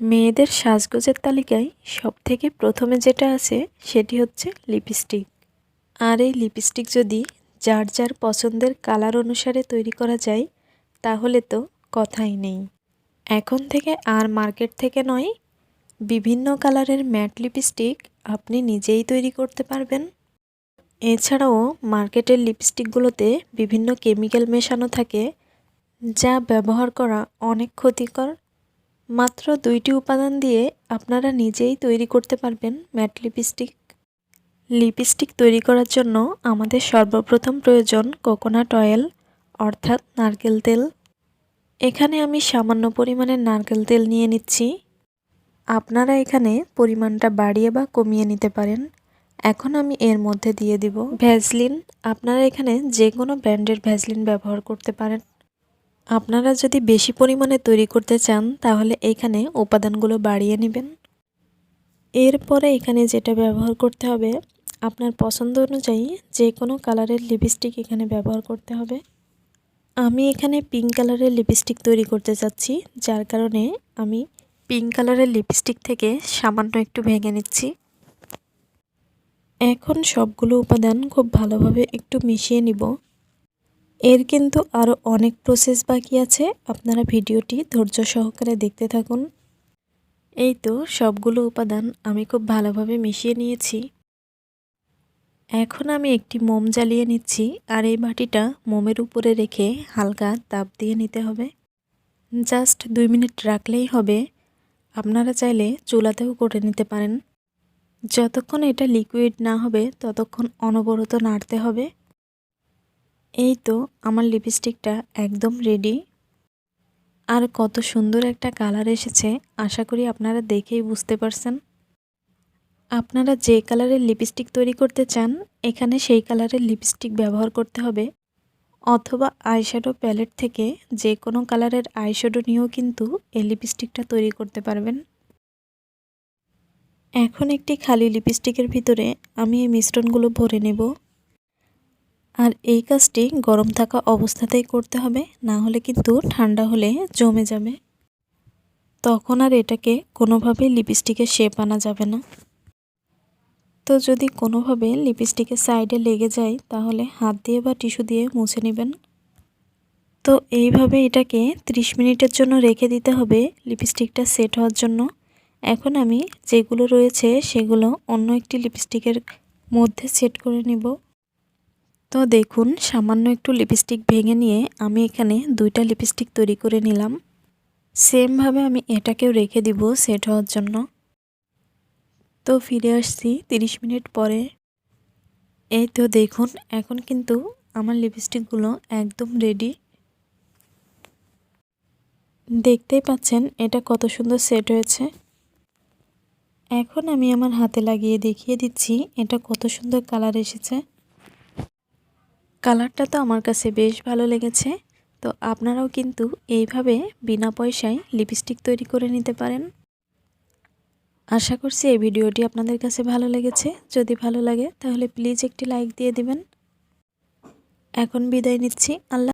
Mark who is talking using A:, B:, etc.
A: মেয়েদের সাজগোজের তালিকায় সব থেকে প্রথমে যেটা আছে সেটি হচ্ছে লিপস্টিক। আর এই লিপস্টিক যদি যার যার পছন্দের কালার অনুসারে তৈরি করা যায়, তাহলে তো কথাই নেই। এখন থেকে আর মার্কেট থেকে নয়, বিভিন্ন কালারের ম্যাট লিপস্টিক আপনি নিজেই তৈরি করতে পারবেন। এছাড়াও মার্কেটের লিপস্টিকগুলোতে বিভিন্ন কেমিক্যাল মেশানো থাকে, যা ব্যবহার করা অনেক ক্ষতিকর মাত্র দুইটি উপাদান দিয়ে আপনারা নিজেই তৈরি করতে পারবেন ম্যাট লিপস্টিক। লিপস্টিক তৈরি করার জন্য আমাদের সর্বপ্রথম প্রয়োজন কোকোনাট অয়েল, অর্থাৎ নারকেল তেল। এখানে আমি সামান্য পরিমাণের নারকেল তেল নিয়ে নিচ্ছি। আপনারা এখানে পরিমাণটা বাড়িয়ে বা কমিয়ে নিতে পারেন। এখন আমি এর মধ্যে দিয়ে দিব ভ্যাসলিন। আপনারা এখানে যে কোনো ব্র্যান্ডের ভ্যাসলিন ব্যবহার করতে পারেন। আপনারা যদি বেশি পরিমাণে তৈরি করতে চান, তাহলে এখানে উপাদানগুলো বাড়িয়ে নেবেন। এরপরে এখানে যেটা ব্যবহার করতে হবে, আপনার পছন্দ অনুযায়ী যে কোনো কালারের লিপস্টিক এখানে ব্যবহার করতে হবে। আমি এখানে পিঙ্ক কালারের লিপস্টিক তৈরি করতে চাচ্ছি, যার কারণে আমি পিঙ্ক কালারের লিপস্টিক থেকে সামান্য একটু ভেঙে নিচ্ছি। এখন সবগুলো উপাদান খুব ভালোভাবে একটু মিশিয়ে নিব। এর কিন্তু আরও অনেক প্রসেস বাকি আছে। আপনারা ভিডিওটি ধৈর্য সহকারে দেখতে থাকুন। এই তো সবগুলো উপাদান আমি খুব ভালোভাবে মিশিয়ে নিয়েছি। এখন আমি একটি মোম জ্বালিয়ে নিচ্ছি, আর এই বাটিটা মোমের উপরে রেখে হালকা তাপ দিয়ে নিতে হবে। জাস্ট দুই মিনিট রাখলেই হবে। আপনারা চাইলে চুলাতেও করে নিতে পারেন। যতক্ষণ এটা লিকুইড না হবে, ততক্ষণ অনবরত নাড়তে হবে। এই তো আমার লিপস্টিকটা একদম রেডি আর কত সুন্দর একটা কালার এসেছে, আশা করি আপনারা দেখেই বুঝতে পারছেন। আপনারা যে কালারের লিপস্টিক তৈরি করতে চান, এখানে সেই কালারের লিপস্টিক ব্যবহার করতে হবে। অথবা আইশ্যাডো প্যালেট থেকে যে কোনো কালারের আইশ্যাডো নিয়েও কিন্তু এই লিপস্টিকটা তৈরি করতে পারবেন। এখন একটি খালি লিপস্টিকের ভিতরে আমি এই মিশ্রণগুলো ভরে নেব। আর এই কাজটি গরম থাকা অবস্থাতেই করতে হবে, না হলে কিন্তু ঠান্ডা হলে জমে যাবে। তখন আর এটাকে কোনোভাবে লিপস্টিকের শেপ আনা যাবে না। তো যদি কোনোভাবে লিপস্টিকের সাইডে লেগে যায়, তাহলে হাত দিয়ে বা টিস্যু দিয়ে মুছে নেবেন। তো এইভাবে এটাকে 30 মিনিটের জন্য রেখে দিতে হবে লিপস্টিকটা সেট হওয়ার জন্য। এখন আমি যেগুলো রয়েছে, সেগুলো অন্য একটি লিপস্টিকের মধ্যে সেট করে নেব। তো দেখুন, সামান্য একটু লিপস্টিক ভেঙে নিয়ে আমি এখানে দুইটা লিপস্টিক তৈরি করে নিলাম। সেমভাবে আমি এটাকেও রেখে দিব সেট হওয়ার জন্য। তো ফিরে আসছি 30 মিনিট পরে। এই তো দেখুন, এখন কিন্তু আমার লিপস্টিকগুলো একদম রেডি দেখতেই পাচ্ছেন, এটা কত সুন্দর সেট হয়েছে। এখন আমি আমার হাতে লাগিয়ে দেখিয়ে দিচ্ছি, এটা কত সুন্দর কালার এসেছে। কালারটা তো আমার কাছে বেশ ভালো লেগেছে। তো আপনারাও কিন্তু এইভাবে বিনা পয়সায় লিপস্টিক তৈরি করে নিতে পারেন। আশা করছি এই ভিডিওটি আপনাদের কাছে ভালো লেগেছে। যদি ভালো লাগে তাহলে প্লিজ একটি লাইক দিয়ে দিবেন। এখন বিদায় নিচ্ছি। আল্লাহ